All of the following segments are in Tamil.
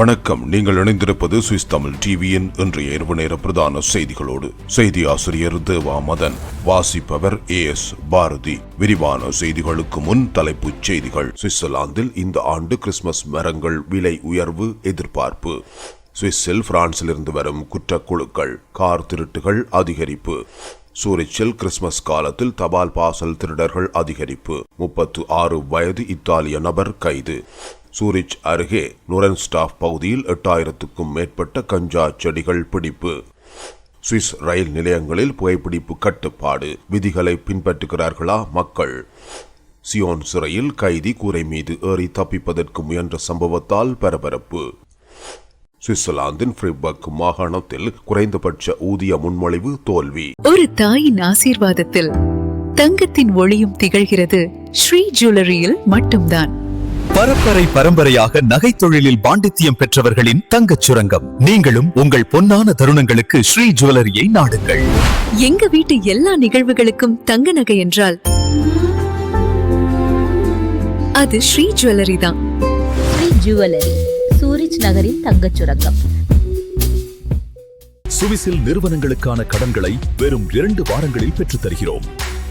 வணக்கம். நீங்கள் இணைந்திருப்பது சுவிஸ் தமிழ் டிவியின் இன்றைய இரவு நேர பிரதான செய்திகளோடு. செய்தி ஆசிரியர் தேவா மதன் வாசிப்பவர் ஏ எஸ் பாரதி. விரிவான செய்திகளுக்கு முன் தலைப்புச் செய்திகள். சுவிட்சர்லாந்தில் இந்த ஆண்டு கிறிஸ்துமஸ் மரங்கள் விலை உயர்வு எதிர்பார்ப்பு. சுவிஸில் பிரான்சிலிருந்து வரும் குற்றக்குழுக்கள் கார் திருட்டுகள் அதிகரிப்பு. சூரிச்சில் கிறிஸ்துமஸ் காலத்தில் தபால் பாசல் திருடர்கள் அதிகரிப்பு. முப்பத்து ஆறு வயது இத்தாலிய நபர் கைது. சூரிச் அருகே நுரன்ஸ்டாஃப் பகுதியில் எட்டாயிரத்துக்கும் மேற்பட்ட கஞ்சா செடிகள் பிடிப்பு. சுவிஸ் ரயில் நிலையங்களில் புகைப்பிடிப்பு கட்டுப்பாடு. விதிகளை பின்பற்றுகிறார்களா மக்கள்? சியோன் சிறையில் கைதி கூரை மீது ஏறி தப்பிப்பதற்கு முயன்ற சம்பவத்தால் பரபரப்பு. சுவிட்சர்லாந்தின் ஃப்ரிபர்க் மாகாணத்தில் குறைந்தபட்ச ஊதிய முன்மொழிவு தோல்வி. ஒரு தாயின் ஆசீர்வாதத்தில் தங்கத்தின் ஒளியும் திகழ்கிறது. ஸ்ரீ ஜுவல்லரியில் மட்டும்தான். பரம்பரை பரம்பரையாக நகைத் தொழிலில் பாண்டித்தியம் பெற்றவர்களின் தங்கச் சுரங்கம். நீங்களும் உங்கள் பொன்னான தருணங்களுக்கு ஸ்ரீ ஜுவல்லரியை நாடுங்கள். எங்க வீட்டு எல்லா நிகழ்வுகளுக்கும் தங்க நகை என்றால்? அது ஸ்ரீ ஜுவல்லரி தான். ஸ்ரீ ஜுவல்லரி சூரிச் நகரின் தங்கச் சுரங்கம். சுவிஸில் நிறுவனங்களுக்கான கடன்களை வெறும் இரண்டு வாரங்களில் பெற்றுத் தருகிறோம்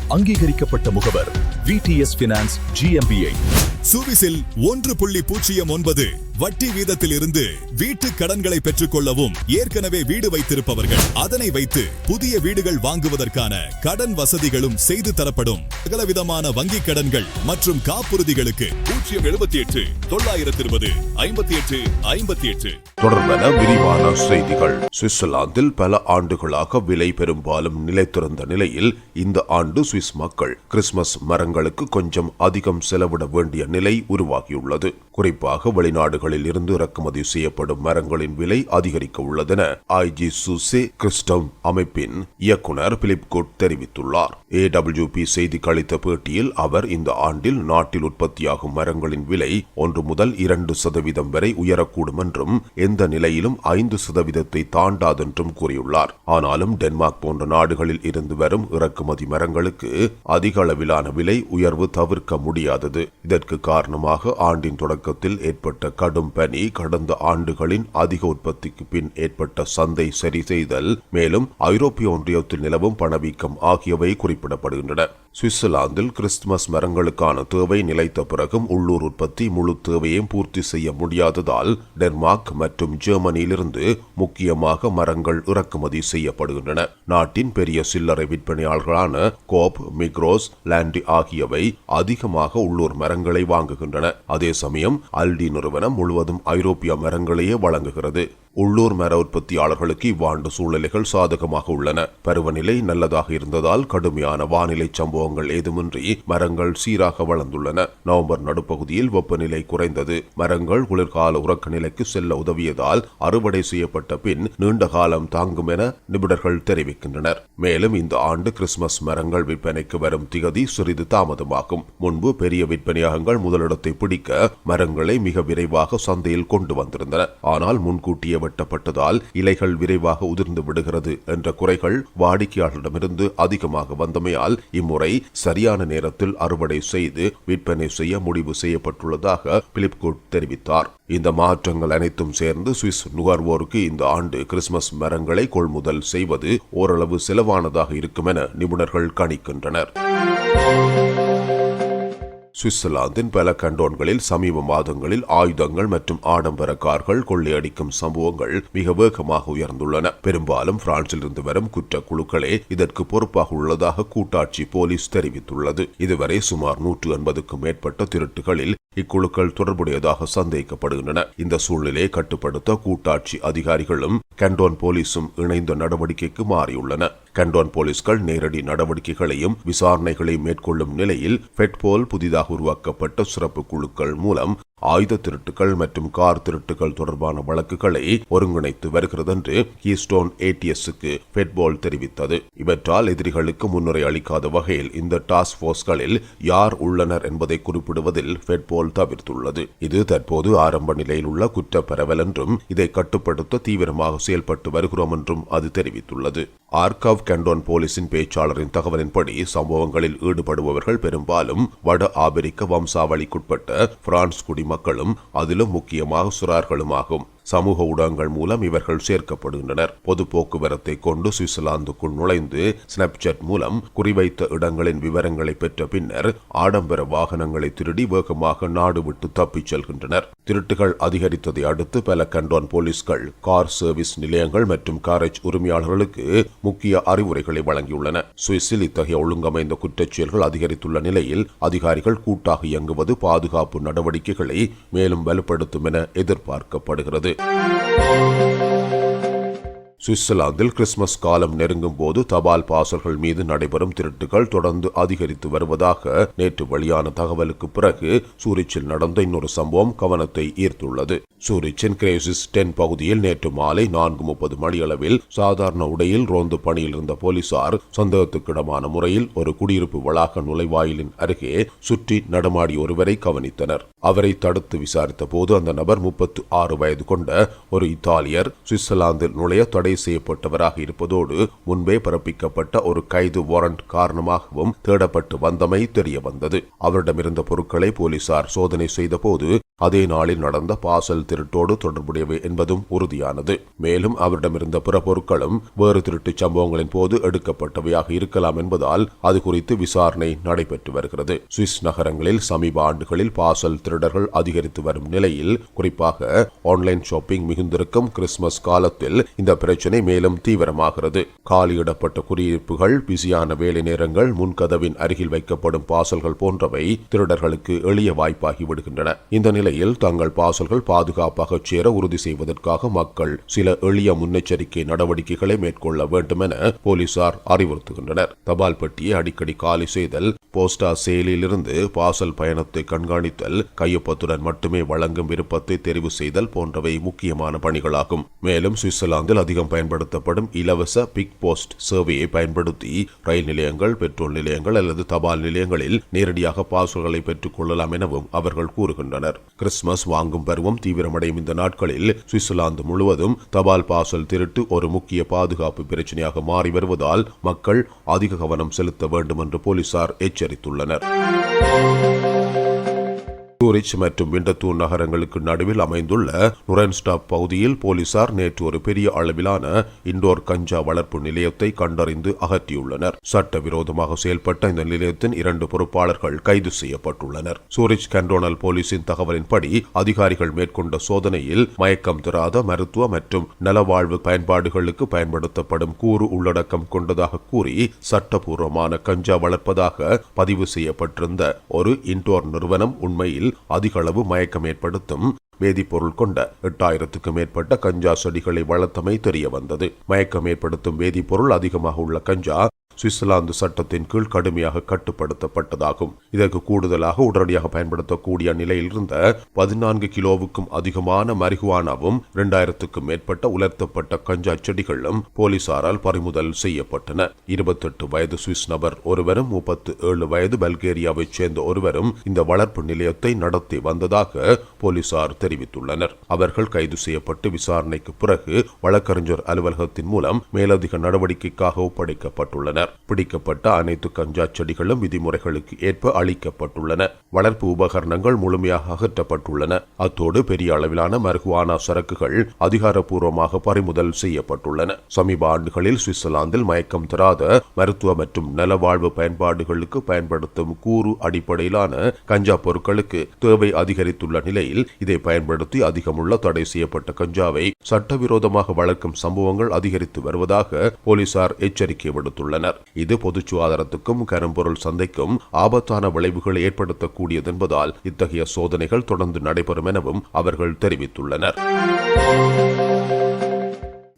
அங்கீகரிக்கப்பட்ட முகவர் விடிஎஸ் பினான்ஸ் ஜிஎம்பிஐ சுவிசில் ஒன்று புள்ளி பூஜ்ஜியம் ஒன்பது. வட்டி வீதத்தில் இருந்து வீட்டு கடன்களை பெற்றுக்கொள்ளவும் ஏற்கனவே வீடு வைத்திருப்பவர்கள். அதனை வைத்து புதிய வீடுகள் வாங்குவதற்கான கடன் வசதிகளும் செய்து தரப்படும். சகலவிதமான வங்கி கடன்கள் மற்றும் காப்புறுதிகளுக்கு பூஜ்ஜியம் எழுபத்தி எட்டு தொள்ளாயிரத்தி இருபது ஐம்பத்தி எட்டு ஐம்பத்தி எட்டு. தொடர்பென விரிவான செய்திகள். சுவிட்சர்லாந்தில் பல ஆண்டுகளாக விலை பெரும்பாலும் நிலைத்திருந்த நிலையில் இந்த ஆண்டு சுவிஸ் மக்கள் கிறிஸ்துமஸ் மரங்களுக்கு கொஞ்சம் அதிகம் செலவிட வேண்டிய நிலை உருவாகியுள்ளது. குறிப்பாக வெளிநாடுகள் வெளிநாடுகளில் இருந்து இறக்குமதி செய்யப்படும் மரங்களின் விலை அதிகரிக்க உள்ளதென ஐஜி சுசே கிறிஸ்டம் அமைப்பின் இயக்குனர் பிலிப் கோட் தெரிவித்துள்ளார். ஏடபிள்யூபி செய்திக்கு அளித்த பேட்டியில் அவர் இந்த ஆண்டில் நாட்டில் உற்பத்தியாகும் மரங்களின் விலை ஒன்று முதல் இரண்டு சதவீதம் வரை உயரக்கூடும் என்றும் எந்த நிலையிலும் ஐந்து சதவீதத்தை தாண்டாதென்றும் கூறியுள்ளார். ஆனாலும் டென்மார்க் போன்ற நாடுகளில் இருந்து வரும் இறக்குமதி மரங்களுக்கு அதிக அளவிலான விலை உயர்வு தவிர்க்க முடியாதது. இதற்கு காரணமாக ஆண்டின் தொடக்கத்தில் ஏற்பட்ட கடும் பனி கடந்த ஆண்டுகளின் அதிக உற்பத்திக்கு பின் ஏற்பட்ட சந்தை சரி செய்தல் மேலும் ஐரோப்பிய ஒன்றியத்தில் நிலவும் பணவீக்கம் ஆகியவை குறிப்பிடப்படுகின்றன. சுவிட்சர்லாந்தில் கிறிஸ்துமஸ் மரங்களுக்கான தேவை நிலைத்த பிறகும் உள்ளூர் உற்பத்தி முழு தேவையும் பூர்த்தி செய்ய முடியாததால் டென்மார்க் மற்றும் ஜெர்மனியிலிருந்து முக்கியமாக மரங்கள் இறக்குமதி செய்யப்படுகின்றன. நாட்டின் பெரிய சில்லறை விற்பனையாளர்களான கோப் மிக்ரோஸ் லாண்டி ஆகியவை அதிகமாக உள்ளூர் மரங்களை வாங்குகின்றன. அதே சமயம் அல்டி நிறுவனம் முழுவதும் ஐரோப்பிய மரங்களையே வழங்குகிறது. உள்ளூர் மர உற்பத்தியாளர்களுக்கு இவ்வாண்டு சூழ்நிலைகள் சாதகமாக உள்ளன. பருவநிலை நல்லதாக இருந்ததால் கடுமையான வானிலை சம்பவங்கள் ஏதுமின்றி மரங்கள் சீராக வளர்ந்துள்ளன. நவம்பர் நடுப்பகுதியில் வெப்பநிலை குறைந்தது. மரங்கள் குளிர்கால உறக்க நிலைக்கு செல்ல உதவியதால் அறுவடை செய்யப்பட்ட பின் நீண்ட காலம் தாங்கும் என நிபுணர்கள் தெரிவிக்கின்றனர். மேலும் இந்த ஆண்டு கிறிஸ்துமஸ் மரங்கள் விற்பனைக்கு வரும் திகதி சிறிது தாமதமாகும். முன்பு பெரிய விற்பனையகங்கள் முதலிடத்தை பிடிக்க மரங்களை மிக விரைவாக சந்தையில் கொண்டு வந்திருந்தன. ஆனால் முன்கூட்டிய வெட்டப்பட்டதால் இலைகள் விரைவாக உதிர்ந்து விடுகிறது என்ற குறைகள் வாடிக்கையாளரிடமிருந்து அதிகமாக வந்தமையால் இம்முறை சரியான நேரத்தில் அறுவடை செய்து விற்பனை செய்ய முடிவு செய்யப்பட்டுள்ளதாக பிலிப்குட் தெரிவித்தார். இந்த மாற்றங்கள் அனைத்தும் சேர்ந்து சுவிஸ் நுகர்வோருக்கு இந்த ஆண்டு கிறிஸ்துமஸ் மரங்களை கொள்முதல் செய்வது ஓரளவு செலவானதாக இருக்கும் என நிபுணர்கள் கணிக்கின்றனர். சுவிட்சர்லாந்தின் பல கண்டோன்களில் சமீப மாதங்களில் ஆயுதங்கள் மற்றும் ஆடம்பர கார்கள் கொள்ளையடிக்கும் சம்பவங்கள் மிக வேகமாக உயர்ந்துள்ளன. பெரும்பாலும் பிரான்சில் இருந்து வரும் குற்ற குழுக்களே இதற்கு பொறுப்பாக உள்ளதாக கூட்டாட்சி போலீஸ் தெரிவித்துள்ளது. இதுவரை சுமார் நூற்று எண்பதுக்கும் மேற்பட்ட திருட்டுகளில் இக்குழுக்கள் தொடர்புடையதாக சந்தேகிக்கப்படுகின்றன இந்த சூழ்நிலையை கட்டுப்படுத்த கூட்டாட்சி அதிகாரிகளும் கண்டோன் போலீஸும் இணைந்த நடவடிக்கைக்கு மாறியுள்ளன. கண்டோன் போலீஸ்கள் நேரடி நடவடிக்கைகளையும் விசாரணைகளையும் மேற்கொள்ளும் நிலையில் பெட்போல் புதிதாக உருவாக்கப்பட்ட சிறப்பு குழுக்கள் மூலம் ஆயுத திருட்டுகள் மற்றும் கார் திருட்டுகள் தொடர்பான வழக்குகளை ஒருங்கிணைத்து வருகிறது என்று கீஸ்டோன் ஏடிஎஸ்க்கு ஃபெட்பால் தெரிவித்தது. இவற்றால் எதிரிகளுக்கு முன்னுரை அளிக்காத வகையில் இந்த டாஸ்க் போர்ஸ்களில் யார் உள்ளனர் என்பதை குறிப்பிடுவதில் ஃபெட்பால் தவிர்த்துள்ளது. இது தற்போது ஆரம்ப நிலையில் உள்ள குற்ற பரவல் என்றும் இதை கட்டுப்படுத்த தீவிரமாக செயல்பட்டு வருகிறோம் என்றும் அது தெரிவித்துள்ளது. ஆர்காவ் கண்டோன் போலீசின் பேச்சாளரின் தகவலின்படி சம்பவங்களில் ஈடுபடுபவர்கள் பெரும்பாலும் வட ஆபிரிக்க வம்சாவளிக்குட்பட்ட பிரான்ஸ் குடிமக்களும் அதிலும் முக்கியமாக சுறார்களுமாகும். சமூக ஊடகங்கள் மூலம் இவர்கள் சேர்க்கப்படுகின்றனர். பொது போக்குவரத்தை கொண்டு சுவிட்சர்லாந்துக்குள் நுழைந்து ஸ்னாப்சாட் மூலம் குறிவைத்த இடங்களின் விவரங்களை பெற்ற பின்னர் ஆடம்பர வாகனங்களை திருடி வேகமாக நாடு விட்டு தப்பிச் செல்கின்றனர். திருட்டுகள் அதிகரித்ததை அடுத்து பல கண்டோன் போலீஸ்கள் கார் சர்வீஸ் நிலையங்கள் மற்றும் காரேஜ் உரிமையாளர்களுக்கு முக்கிய அறிவுரைகளை வழங்கியுள்ளன. சுவிஸில் இத்தகைய ஒழுங்கமைந்த குற்றச்செயல்கள் அதிகரித்துள்ள நிலையில் அதிகாரிகள் கூட்டாக இயங்குவது பாதுகாப்பு நடவடிக்கைகளை மேலும் வலுப்படுத்தும் என எதிர்பார்க்கப்படுகிறது. Thank you. சுவிட்சர்லாந்தில் கிறிஸ்துமஸ் காலம் நெருங்கும் போது தபால் பாசல்கள் மீது நடைபெறும் திருட்டுகள் தொடர்ந்து அதிகரித்து வருவதாக நேற்று வெளியான தகவலுக்கு பிறகு சூரிச்சில் நடந்த இன்னொரு சம்பவம் கவனத்தை ஈர்த்துள்ளது. சூரிச்சின் கிரேசிஸ் டென் பகுதியில் நேற்று மாலை நான்கு முப்பது மணியளவில் சாதாரண உடையில் ரோந்து பணியில் இருந்த போலீசார் சந்தேகத்துக்கிடமான முறையில் ஒரு குடியிருப்பு வளாக நுழைவாயிலின் அருகே சுற்றி நடமாடிய ஒருவரை கவனித்தனர். அவரை தடுத்து விசாரித்த போது அந்த நபர் முப்பத்து ஆறு வயது கொண்ட ஒரு இத்தாலியர் சுவிட்சர்லாந்தில் நுழைய தடை செய்யப்பட்டவராக இருப்பதோடு முன்பே பிறப்பிக்கப்பட்ட ஒரு கைது வாரண்ட் காரணமாகவும் தேடப்பட்டு வந்தமை தெரிய வந்தது அவரிடமிருந்த பொருட்களை போலீசார் சோதனை செய்தபோது அதே நாளில் நடந்த பாசல் திருட்டோடு தொடர்புடையவை என்பதும் உறுதியானது. மேலும் அவரிடமிருந்த பிற பொருட்களும் வேறு திருட்டுச் சம்பவங்களின் போது எடுக்கப்பட்டவையாக இருக்கலாம் என்பதால் அது குறித்து விசாரணை நடைபெற்று வருகிறது. சுவிஸ் நகரங்களில் சமீப ஆண்டுகளில் பாசல் திருடர்கள் அதிகரித்து வரும் நிலையில் குறிப்பாக ஆன்லைன் ஷாப்பிங் மிகுந்திருக்கும் கிறிஸ்துமஸ் காலத்தில் இந்த பிரச்சினை மேலும் தீவிரமாகிறது. காலியிடப்பட்ட குடியிருப்புகள் பிஸியான வேலை நேரங்கள் முன்கதவின் அருகில் வைக்கப்படும் பாசல்கள் போன்றவை திருடர்களுக்கு எளிய வாய்ப்பாகி விடுகின்றன. இந்த இந்நிலையில் தங்கள் பாசல்கள் பாதுகாப்பாக சேர உறுதி செய்வதற்காக மக்கள் சில எளிய முன்னெச்சரிக்கை நடவடிக்கைகளை மேற்கொள்ள வேண்டும் என போலீசார் அறிவுறுத்துகின்றனர். தபால் பெட்டியை அடிக்கடி காலி செய்தல் போஸ்டா செயலிலிருந்து பாசல் பயணத்தை கண்காணித்தல் கையொப்பத்துடன் மட்டுமே வழங்கும் விருப்பத்தை தெரிவு செய்தல் போன்றவை முக்கியமான பணிகளாகும். மேலும் சுவிட்சர்லாந்தில் அதிகம் பயன்படுத்தப்படும் இலவச பிக் போஸ்ட் சேவையை பயன்படுத்தி ரயில் நிலையங்கள் பெட்ரோல் நிலையங்கள் அல்லது தபால் நிலையங்களில் நேரடியாக பாசல்களை பெற்றுக் கொள்ளலாம் எனவும் அவர்கள் கூறுகின்றனர். கிறிஸ்துமஸ் வாங்கும் பருவம் தீவிரமடையும் இந்த நாட்களில் சுவிட்சர்லாந்து முழுவதும் தபால் பாசல் திருட்டு ஒரு முக்கிய பாதுகாப்பு பிரச்சனையாக மாறி வருவதால் மக்கள் அதிக கவனம் செலுத்த வேண்டும் என்று போலீசார் எச்சரித்துள்ளனர். சூரிச் மற்றும் விண்டத்தூர் நகரங்களுக்கு நடுவில் அமைந்துள்ள நுரன்ஸ்டாப் பகுதியில் போலீசார் நேற்று ஒரு பெரிய அளவிலான இண்டோர் கஞ்சா வளர்ப்பு நிலையத்தை கண்டறிந்து அகற்றியுள்ளனர். சட்டவிரோதமாக செயல்பட்ட இந்த நிலையத்தின் இரண்டு பொறுப்பாளர்கள் கைது செய்யப்பட்டுள்ளனர். சூரிச் கண்டோனல் போலீசின் தகவலின்படி அதிகாரிகள் மேற்கொண்ட சோதனையில் மயக்கம் தராத மருத்துவ மற்றும் நலவாழ்வு பயன்பாடுகளுக்கு பயன்படுத்தப்படும் கூறு உள்ளடக்கம் கொண்டதாக கூறி சட்டபூர்வமான கஞ்சா வளர்ப்பதாக பதிவு செய்யப்பட்டிருந்த ஒரு இன்டோர் நிறுவனம் உண்மையில் அதிக அளவு மயக்கம் ஏற்படுத்தும் வேதிப்பொருள் கொண்ட எட்டாயிரத்துக்கும் மேற்பட்ட கஞ்சா செடிகளை வளர்த்தமை தெரிய வந்தது. மயக்கம் ஏற்படுத்தும் வேதிப்பொருள் அதிகமாக உள்ள கஞ்சா சுவிட்சர்லாந்து சட்டத்தின் கீழ் கடுமையாக கட்டுப்படுத்தப்பட்டதாகும். இதற்கு கூடுதலாக உடனடியாக பயன்படுத்தக்கூடிய நிலையில் இருந்த பதினான்கு கிலோவுக்கும் அதிகமான மரிகுவானாவும் இரண்டாயிரத்துக்கும் மேற்பட்ட உலர்த்தப்பட்ட கஞ்சா செடிகளும் போலீசாரால் பறிமுதல் செய்யப்பட்டன. இருபத்தெட்டு வயது சுவிஸ் நபர் ஒருவரும் முப்பத்து ஏழு வயது பல்கேரியாவைச் சேர்ந்த ஒருவரும் இந்த வளர்ப்பு நிலையத்தை நடத்தி வந்ததாக போலீசார் தெரிவித்துள்ளனர். அவர்கள் கைது செய்யப்பட்டு விசாரணைக்கு பிறகு வழக்கறிஞர் அலுவலகத்தின் மூலம் மேலதிக நடவடிக்கைக்காக ஒப்படைக்கப்பட்டுள்ளனர். பிடிக்கப்பட்ட அனைத்து கஞ்சா செடிகளும் விதிமுறைகளுக்கு ஏற்ப அளிக்கப்பட்டுள்ளன. வளர்ப்பு உபகரணங்கள் முழுமையாக அகற்றப்பட்டுள்ளன. அத்தோடு பெரிய அளவிலான மருகுவானா சரக்குகள் அதிகாரப்பூர்வமாக பறிமுதல் செய்யப்பட்டுள்ளன. சமீப ஆண்டுகளில் சுவிட்சர்லாந்தில் மயக்கம் தராத மருத்துவ மற்றும் நலவாழ்வு பயன்பாடுகளுக்கு பயன்படுத்தும் கூறு அடிப்படையிலான கஞ்சா பொருட்களுக்கு தேவை அதிகரித்துள்ள நிலையில் இதை பயன்படுத்தி அதிகமுள்ள தடை செய்யப்பட்ட கஞ்சாவை சட்டவிரோதமாக வளர்க்கும் சம்பவங்கள் அதிகரித்து வருவதாக போலீசார் எச்சரிக்கை விடுத்துள்ளனர். இது பொது சுகாதாரத்துக்கும் கரும்பொருள் சந்தைக்கும் ஆபத்தான விளைவுகளை ஏற்படுத்தக்கூடியது என்பதால் இத்தகைய சோதனைகள் தொடர்ந்து நடைபெறும் எனவும் அவர்கள் தெரிவித்துள்ளனர்.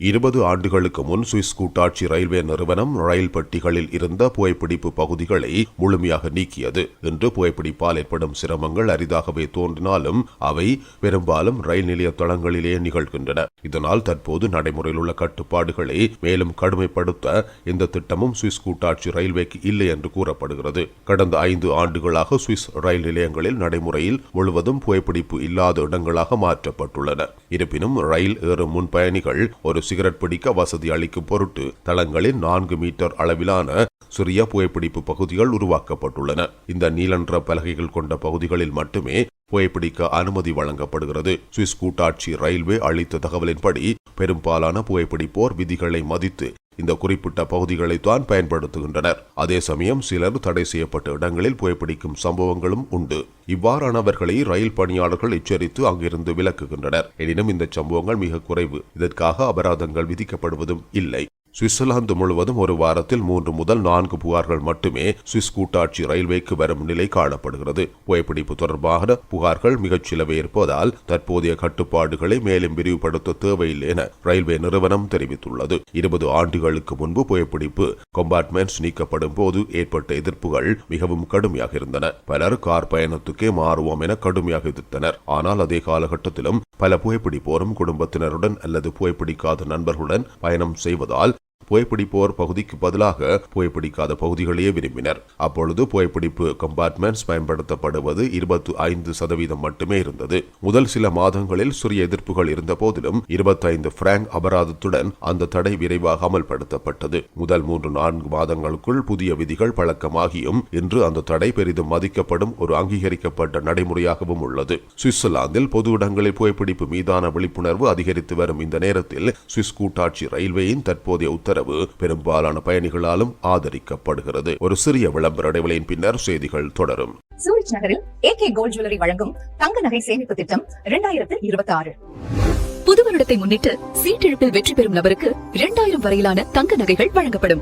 இருபது ஆண்டுகளுக்கு முன் சுவிஸ் கூட்டாட்சி ரயில்வே நிறுவனம் ரயில் பெட்டிகளில் இருந்த புகைப்பிடிப்பு பகுதிகளை முழுமையாக நீக்கியது. இன்று புகைப்பிடிப்பால் ஏற்படும் சிரமங்கள் அரிதாகவே தோன்றினாலும் அவை பெரும்பாலும் ரயில் நிலைய தளங்களிலே நிகழ்கின்றன. இதனால் தற்போது நடைமுறையில் உள்ள கட்டுப்பாடுகளை மேலும் கடுமைப்படுத்த இந்த திட்டமும் சுவிஸ் கூட்டாட்சி ரயில்வேக்கு இல்லை என்று கூறப்படுகிறது. கடந்த ஐந்து ஆண்டுகளாக சுவிஸ் ரயில் நிலையங்களில் நடைமுறையில் முழுவதும் புகைப்பிடிப்பு இல்லாத இடங்களாக மாற்றப்பட்டுள்ளன. இருப்பினும் ரயில் ஏறும் முன் பயணிகள் ஒரு சிகரெட் பிடிக்க வசதி அளிக்கும் பொருட்டு தளங்களில் நான்கு மீட்டர் அளவிலான சிறிய புகைப்பிடிப்பு பகுதிகள் உருவாக்கப்பட்டுள்ளன. இந்த நீலன்ற பலகைகள் கொண்ட பகுதிகளில் மட்டுமே புகைப்பிடிக்க அனுமதி வழங்கப்படுகிறது. சுவிஸ் கூட்டாட்சி ரயில்வே அளித்த தகவலின்படி பெரும்பாலான புகைப்பிடிப்போர் விதிகளை மதித்து இந்த குறிப்பிட்ட பகுதிகளை தான் பயன்படுத்துகின்றனர். அதே சமயம் சிலர் தடை செய்யப்பட்ட இடங்களில் புகைப்பிடிக்கும் சம்பவங்களும் உண்டு. இவ்வாறானவர்களை ரயில் பணியாளர்கள் எச்சரித்து அங்கிருந்து விலக்குகின்றனர். எனினும் இந்த சம்பவங்கள் மிக குறைவு. இதற்காக அபராதங்கள் விதிக்கப்படுவதும் இல்லை. சுவிட்சர்லாந்து முழுவதும் ஒரு வாரத்தில் மூன்று முதல் நான்கு புகார்கள் மட்டுமே சுவிஸ் கூட்டாட்சி ரயில்வேக்கு வரும் நிலை காணப்படுகிறது. புகைப்பிடிப்பு தொடர்பான புகார்கள் மிகச் சிலவே இருப்பதால் தற்போதைய கட்டுப்பாடுகளை மேலும் விரிவுபடுத்த தேவையில்லை என ரயில்வே நிறுவனம் தெரிவித்துள்ளது. இருபது ஆண்டுகளுக்கு முன்பு புகைப்பிடிப்பு கம்பார்ட்மெண்ட்ஸ் நீக்கப்படும் போது ஏற்பட்ட எதிர்ப்புகள் மிகவும் கடுமையாக இருந்தன. பலர் கார் பயணத்துக்கே மாறுவோம் என கடுமையாக எதிர்த்தனர். ஆனால் அதே காலகட்டத்திலும் பல புகைப்பிடிப்போரும் குடும்பத்தினருடன் அல்லது புகைப்பிடிக்காத நண்பர்களுடன் பயணம் செய்வதால் புகைப்பிடிப்போர் பகுதிக்கு பதிலாக புகைப்பிடிக்காத பகுதிகளையே விரும்பினர். அப்பொழுது புகைப்பிடிப்பு கம்பார்ட்மெண்ட்ஸ் பயன்படுத்தப்படுவது இருபத்தி ஐந்து சதவீதம் மட்டுமே இருந்தது. முதல் சில மாதங்களில் சிறிய எதிர்ப்புகள் இருந்த போதிலும் இருபத்தைந்து பிராங்க் அபராதத்துடன் அந்த தடை விரைவாக அமல்படுத்தப்பட்டது. முதல் மூன்று நான்கு மாதங்களுக்குள் புதிய விதிகள் பழக்கமாகியும் இன்று அந்த தடை பெரிதும் மதிக்கப்படும் ஒரு அங்கீகரிக்கப்பட்ட நடைமுறையாகவும் உள்ளது. சுவிட்சர்லாந்தில் பொது இடங்களில் புகைப்பிடிப்பு மீதான விழிப்புணர்வு அதிகரித்து வரும் இந்த நேரத்தில் சுவிஸ் கூட்டாட்சி ரயில்வேயின் தற்போதைய உத்தரவு பெரும்பாலான பயணிகளாலும் ஆதரிக்கப்படுகிறது. ஒரு சிறிய விளம்பர இடைவெளியின் பின்னர் செய்திகள் தொடரும். சூரிச் நகரில் ஏ கே கோல்ட் ஜுவல்லரி வழங்கும் தங்க நகை சேமிப்பு திட்டம் இரண்டாயிரத்து இருபத்தி ஆறு புது வருடத்தை முன்னிட்டு சீட்டிழப்பில் வெற்றி பெறும் நபருக்கு இரண்டாயிரம் வரையிலான தங்க நகைகள் வழங்கப்படும்.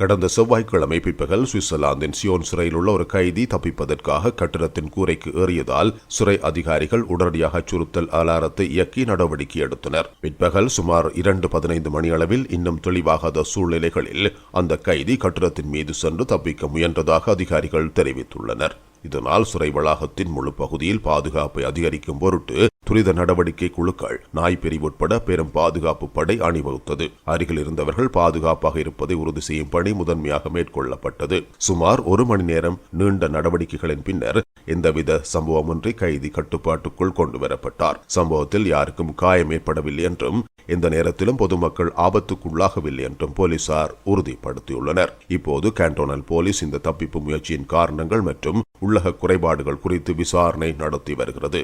கடந்த செவ்வாய்க்கிழமை பிற்பகல் சுவிட்சர்லாந்தின் சியோன் சிறையில் உள்ள ஒரு கைதி தப்பிப்பதற்காக கட்டிடத்தின் கூரைக்கு ஏறியதால் சிறை அதிகாரிகள் உடனடியாக அச்சுறுத்தல் அலாரத்தை இயக்கி நடவடிக்கை எடுத்தனர். பிற்பகல் சுமார் இரண்டு பதினைந்து மணியளவில் இன்னும் தெளிவாகாத சூழ்நிலைகளில் அந்த கைதி கட்டிடத்தின் மீது சென்று தப்பிக்க முயன்றதாக அதிகாரிகள் தெரிவித்துள்ளனர். இதனால் சிறை வளாகத்தின் முழு பகுதியில் பாதுகாப்பை அதிகரிக்கும் பொருட்டு துரித நடவடிக்கை குழுக்கள் நாய்பிரிவு உட்பட பெரும் பாதுகாப்பு படை அணிவகுத்தது. அருகில் இருந்தவர்கள் பாதுகாப்பாக இருப்பதை உறுதி செய்யும் பணி முதன்மையாக மேற்கொள்ளப்பட்டது. சுமார் ஒரு மணி நேரம் நீண்ட நடவடிக்கைகளின் பின்னர் எந்தவித சம்பவமின்றி கைதி கட்டுப்பாட்டுக்குள் கொண்டு வரப்பட்டார் சம்பவத்தில் யாருக்கும் காயம் ஏற்படவில்லை என்றும் எந்த நேரத்திலும் பொதுமக்கள் ஆபத்துக்குள்ளாகவில்லை என்றும் போலீசார் உறுதிப்படுத்தியுள்ளனர். இப்போது கேண்டோனல் போலீஸ் இந்த தப்பிப்பு முயற்சியின் காரணங்கள் மற்றும் உள்ளக குறைபாடுகள் குறித்து விசாரணை நடத்தி வருகிறது.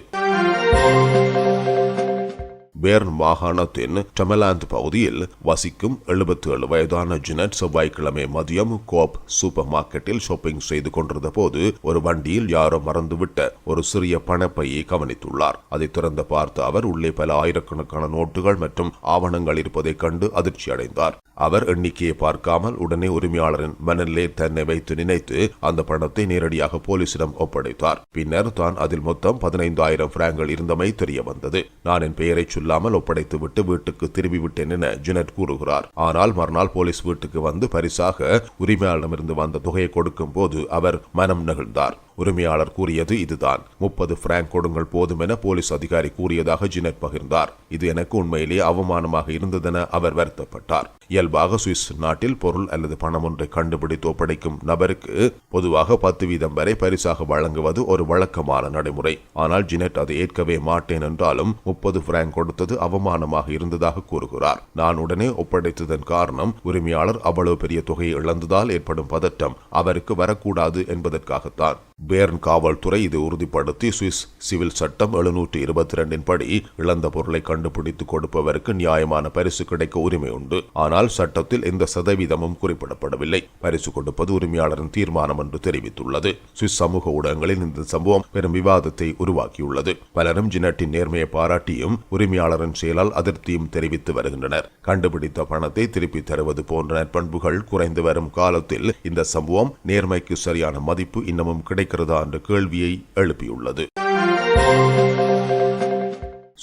பேர்ன் மாகாணத்தின் டெமலாந்து பகுதியில் வசிக்கும் 77 ஏழு வயதான ஜினட் செவ்வாய்க்கிழமை மதியம் கோப் சூப்பர் மார்க்கெட்டில் ஷாப்பிங் செய்து கொண்டிருந்த போது ஒரு வண்டியில் யாரோ மறந்துவிட்ட ஒரு சிறிய பணப்பையை கவனித்துள்ளார். அதை திறந்து பார்த்த அவர் உள்ளே பல ஆயிரக்கணக்கான நோட்டுகள் மற்றும் ஆவணங்கள் இருப்பதைக் கண்டு அதிர்ச்சி அடைந்தார் அவர் எண்ணிக்கையை பார்க்காமல் உடனே உரிமையாளரின் மனநிலை தன்னை வைத்து நினைத்து அந்த பணத்தை நேரடியாக போலீசிடம் ஒப்படைத்தார். பின்னர் தான் அதில் மொத்தம் பதினைந்தாயிரம் பிராங்கள் இருந்தமை தெரிய வந்தது நான் என் பெயரை சொல்லாமல் ஒப்படைத்துவிட்டு வீட்டுக்கு திரும்பி விட்டேன் என ஜினட் கூறுகிறார். ஆனால் மறுநாள் போலீஸ் வீட்டுக்கு வந்து பரிசாக உரிமையாளரிடமிருந்து வந்த தொகையை கொடுக்கும் போது அவர் மனம் நெகிழ்ந்தார். உரிமையாளர் கூறியது இதுதான். முப்பது பிராங்க் கொடுங்கள் போதும் என போலீஸ் அதிகாரி கூறியதாக ஜினட் பகிர்ந்தார். இது எனக்கு உண்மையிலேயே அவமானமாக இருந்ததென அவர் வருத்தப்பட்டார். இயல்பாக சுவிஸ் நாட்டில் பொருள் அல்லது பணம் ஒன்றை கண்டுபிடித்து ஒப்படைக்கும் நபருக்கு பொதுவாக பத்து வீதம் வரை பரிசாக வழங்குவது ஒரு வழக்கமான நடைமுறை. ஆனால் ஜினட் அதை ஏற்கவே மாட்டேன் என்றாலும் முப்பது பிராங்க் கொடுத்தது அவமானமாக இருந்ததாக கூறுகிறார். நான் உடனே ஒப்படைத்ததன் காரணம் உரிமையாளர் அவ்வளவு பெரிய தொகையை இழந்ததால் ஏற்படும் பதட்டம். அவருக்கு வரக்கூடாது என்பதற்காகத்தான். பேர்ன் காவல்துறை இதை உறுதிப்படுத்தி சுவிஸ் சிவில் சட்டம் எழுநூற்று இருபத்தி ரெண்டின் படி இழந்த பொருளை கண்டுபிடித்து கொடுப்பவருக்கு நியாயமான பரிசு கிடைக்க உரிமை உண்டு. ஆனால் சட்டத்தில் எந்த சதவீதமும் குறிப்பிடப்படவில்லை. பரிசு கொடுப்பது உரிமையாளரின் தீர்மானம் என்று தெரிவித்துள்ளது. சுவிஸ் சமூக ஊடகங்களில் இந்த சம்பவம் பெரும் விவாதத்தை உருவாக்கியுள்ளது. பலரும் ஜினட்டின் நேர்மையை பாராட்டியும் உரிமையாளரின் செயலால் அதிருப்தியும் தெரிவித்து வருகின்றனர். கண்டுபிடித்த பணத்தை திருப்பி தருவது போன்ற நற்பண்புகள் குறைந்து வரும் காலத்தில் இந்த சம்பவம் நேர்மைக்கு சரியான மதிப்பு இன்னமும் இருக்கிறதா என்ற கேள்வியை எழுப்பியுள்ளது.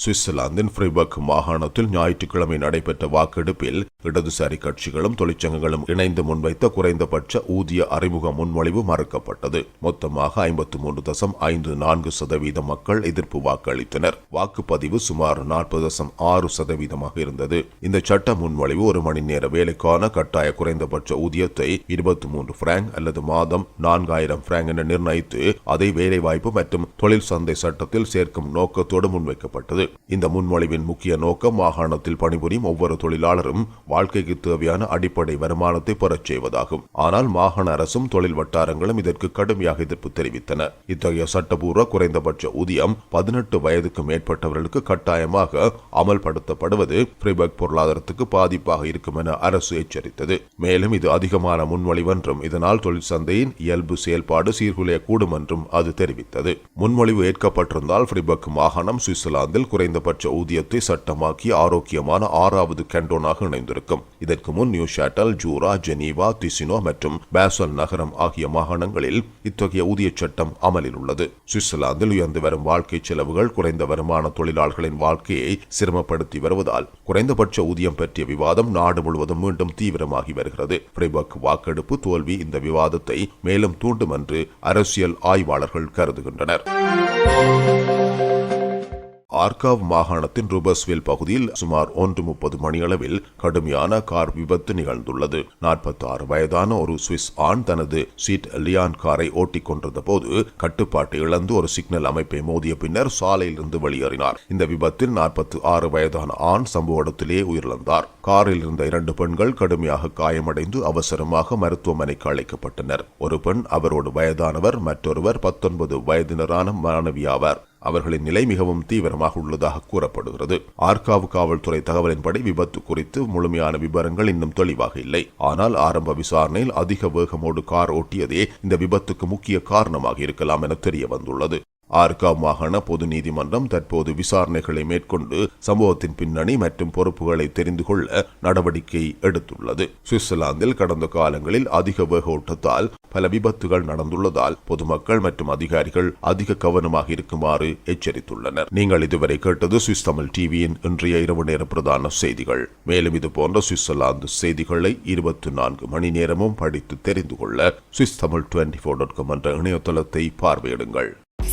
சுவிட்சர்லாந்தின் ஃப்ரைபர்க் மாகாணத்தில் ஞாயிற்றுக்கிழமை நடைபெற்ற வாக்கெடுப்பில் இடதுசாரி கட்சிகளும் தொழிற்சங்கங்களும் இணைந்து முன்வைத்த குறைந்தபட்ச ஊதிய அறிமுக முன்மொழிவு மறுக்கப்பட்டது. மொத்தமாக ஐம்பத்து மூன்று தசம் ஐந்து நான்கு சதவீத மக்கள் எதிர்ப்பு வாக்களித்தனர். வாக்குப்பதிவு சுமார் நாற்பது தசம் ஆறு சதவீதமாக இருந்தது. இந்த சட்ட முன்மொழிவு ஒரு மணி நேர வேலைக்கான கட்டாய குறைந்தபட்ச ஊதியத்தை இருபத்தி மூன்று பிராங்க் அல்லது மாதம் நான்காயிரம் பிராங்க் என நிர்ணயித்து அதை வேலைவாய்ப்பு மற்றும் தொழில் சந்தை சட்டத்தில் சேர்க்கும் நோக்கத்தோடு முன்வைக்கப்பட்டது. இந்த முன்மொழிவின் முக்கிய நோக்கம் மாகாணத்தில் பணிபுரியும் ஒவ்வொரு தொழிலாளரும் வாழ்க்கைக்கு தேவையான அடிப்படை வருமானத்தை பெறச் செய்வதாகும். ஆனால் மாகாண அரசும் தொழில் வட்டாரங்களும் இதற்கு கடுமையாக எதிர்ப்பு தெரிவித்தன. இத்தகைய சட்டபூர்வ குறைந்தபட்ச ஊதியம் பதினெட்டு வயதுக்கு மேற்பட்டவர்களுக்கு கட்டாயமாக அமல்படுத்தப்படுவது பிரிபக் பொருளாதாரத்துக்கு பாதிப்பாக இருக்கும் என அரசு எச்சரித்தது. மேலும் இது அதிகமான முன்மொழிவென்றும் இதனால் தொழிற்சந்தையின் இயல்பு செயல்பாடு சீர்குலையக்கூடும் என்றும் அது தெரிவித்தது. முன்மொழிவு ஏற்கப்பட்டிருந்தால் பிரிபக் மாகாணம் சுவிட்சர்லாந்தில் குறைந்தபட்ச ஊதியத்தை சட்டமாக்கி ஆரோக்கியமான ஆறாவது கண்டோனாக இணைந்திருக்கும். இதற்கு முன் நியூ ஷாட்டல் ஜூரா ஜெனீவா திசினோ மற்றும் பேசல் நகரம் ஆகிய மாகாணங்களில் இத்தகைய ஊதிய சட்டம் அமலில் உள்ளது. சுவிட்சர்லாந்தில் உயர்ந்து வரும் வாழ்க்கை செலவுகள் குறைந்த வருமான தொழிலாளர்களின் வாழ்க்கையை சிரமப்படுத்தி வருவதால் குறைந்தபட்ச ஊதியம் பற்றிய விவாதம் நாடு முழுவதும் மீண்டும் தீவிரமாகி வருகிறது. ஃப்ரைபர்க் வாக்கெடுப்பு தோல்வி இந்த விவாதத்தை மேலும் தூண்டும் என்று அரசியல் ஆய்வாளர்கள் கருதுகின்றனர். ஆர்காவ் மாகாணத்தின் ருபஸ்வில் பகுதியில் சுமார் ஒன்று முப்பது மணியளவில் கடுமையான கார் விபத்து நிகழ்ந்துள்ளது. நாற்பத்தி ஆறு வயதான ஒரு சுவிஸ் ஆண் தனது சீட் லியான் காரை ஓட்டிக் கொண்டிருந்த போது கட்டுப்பாட்டை இழந்து ஒரு சிக்னல் அமைப்பை மோதிய பின்னர் சாலையிலிருந்து வெளியேறினார். இந்த விபத்தில் நாற்பத்தி ஆறு வயதான ஆண் சம்பவ இடத்திலே உயிரிழந்தார். காரில் இருந்த இரண்டு பெண்கள் கடுமையாக காயமடைந்து அவசரமாக மருத்துவமனைக்கு அழைக்கப்பட்டனர். ஒரு பெண் அவரோடு வயதானவர் மற்றொருவர் பத்தொன்பது வயதினரான மாணவி ஆவார் அவர்களின் நிலை மிகவும் தீவிரமாக உள்ளதாக கூறப்படுகிறது. ஆர்காவு காவல்துறை தகவலின்படி விபத்து குறித்து முழுமையான விவரங்கள் இன்னும் தெளிவாக இல்லை. ஆனால் ஆரம்ப விசாரணையில் அதிக வேகமோடு கார் ஓட்டியதே இந்த விபத்துக்கு முக்கிய காரணமாக இருக்கலாம் என தெரிய வந்துள்ளது ஆர்காவ் மாகாண பொது நீதிமன்றம் தற்போது விசாரணைகளை மேற்கொண்டு சம்பவத்தின் பின்னணி மற்றும் பொறுப்புகளை தெரிந்து கொள்ள நடவடிக்கை எடுத்துள்ளது. சுவிட்சர்லாந்தில் கடந்த காலங்களில் அதிக வேக ஓட்டத்தால் பல விபத்துகள் நடந்துள்ளதால் பொதுமக்கள் மற்றும் அதிகாரிகள் அதிக கவனமாக இருக்குமாறு எச்சரித்துள்ளனர். நீங்கள் இதுவரை கேட்டது சுவிஸ் தமிழ் டிவியின் இன்றைய இரவு நேர பிரதான செய்திகள். மேலும் இது போன்ற சுவிட்சர்லாந்து செய்திகளை இருபத்தி நான்கு மணி நேரமும் படித்து தெரிந்து கொள்ள Swiss Tamil twenty four dot com என்ற இணையதளத்தை பார்வையிடுங்கள்.